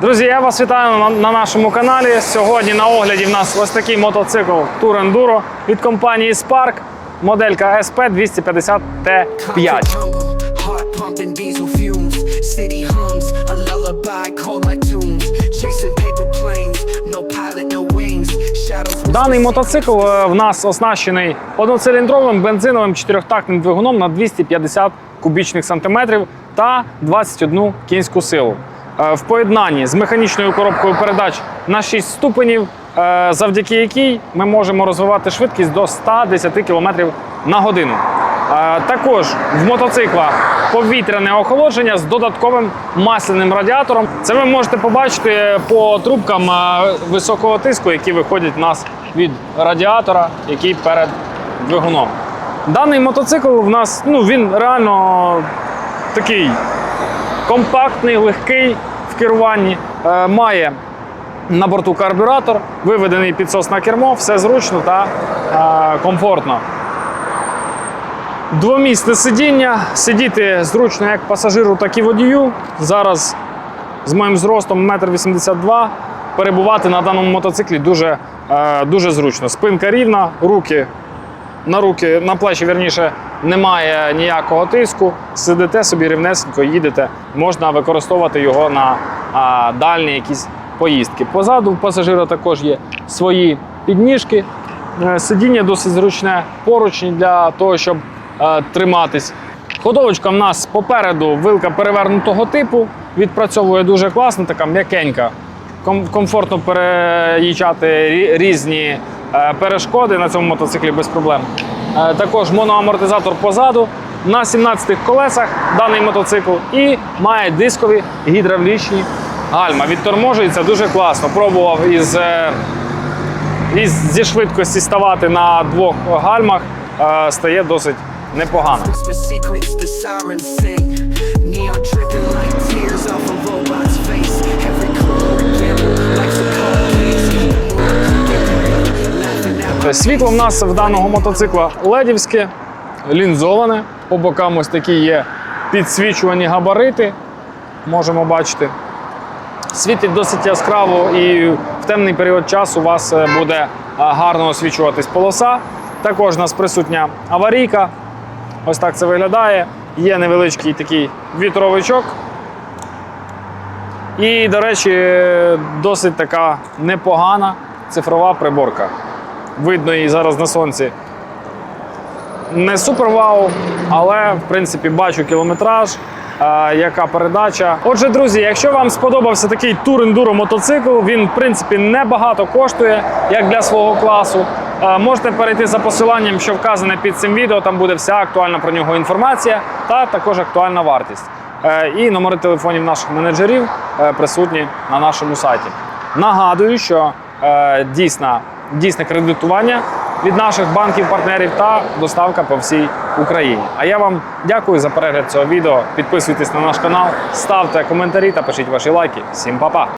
Друзі, я вас вітаю на, на нашому каналі. Сьогодні на огляді в нас ось такий мотоцикл Tour Enduro від компанії Spark, моделька SP 250 T5. Humble, heart pumping diesel fumes. City hums, a lullaby called my tunes. Chasing paper planes, no pilot, no wings. Shadows. Даний мотоцикл е, в нас оснащений одноциліндровим бензиновим чотирьохтактним двигуном на 250 кубічних сантиметрів та 21 кінську силу. Е, В поєднанні з механічною коробкою передач на 6 ступенів, е, завдяки якій ми можемо розвивати швидкість до 110 км на годину. Е, Також в мотоциклах повітряне охолодження з додатковим масляним радіатором. Це ви можете побачити по трубкам високого тиску, які виходять у нас від радіатора, який перед двигуном. Даний мотоцикл в нас ну, він реально такий компактний, легкий в керуванні, е, має на борту карбюратор, виведений підсос на кермо, все зручно та е, комфортно. Двомісне сидіння, сидіти зручно як пасажиру, так і водію. Зараз з моїм зростом 1,82 м перебувати на даному мотоциклі дуже, е, дуже зручно. Спинка рівна, руки на руки, на плечі, вірніше, немає ніякого тиску. Сидите собі рівнесенько, їдете. Можна використовувати його на а, дальні якісь поїздки. Позаду у пасажира також є свої підніжки. Е, Сидіння досить зручне, поручні для того, щоб е, триматись. Ходовочка в нас попереду вилка перевернутого типу. Відпрацьовує дуже класно, така м'якенька. Ком- комфортно переїжджати різні е, перешкоди на цьому мотоциклі без проблем. Е, Також моноамортизатор позаду на 17 колесах даний мотоцикл і має дискові гідравлічні гальма. Відторможується дуже класно. Пробував із, е, із зі швидкості ставати на двох гальмах. е, Стає досить непогано. Світло в нас в даного мотоцикла ледівське, лінзоване. По бокам ось такі є підсвічувані габарити. Можемо бачити. Світить досить яскраво і в темний період часу у вас е, буде гарно освічуватись полоса. Також у нас присутня аварійка. Ось так це виглядає. Є невеличкий такий вітровичок. І, до речі, досить така непогана цифрова приборка. Видно її зараз на сонці. Не супер вау, але в принципі бачу кілометраж, е, яка передача. Отже, друзі, якщо вам сподобався такий тур ендуро мотоцикл, він в принципі небагато коштує, як для свого класу. Е, Можете перейти за посиланням, що вказане під цим відео. Там буде вся актуальна про нього інформація та також актуальна вартість. Е, І номери телефонів наших менеджерів присутні на нашому сайті. Нагадую, що дійсна, дійсне кредитування від наших банків-партнерів та доставка по всій Україні. А я вам дякую за перегляд цього відео. Підписуйтесь на наш канал, ставте коментарі та пишіть ваші лайки. Всім па-па!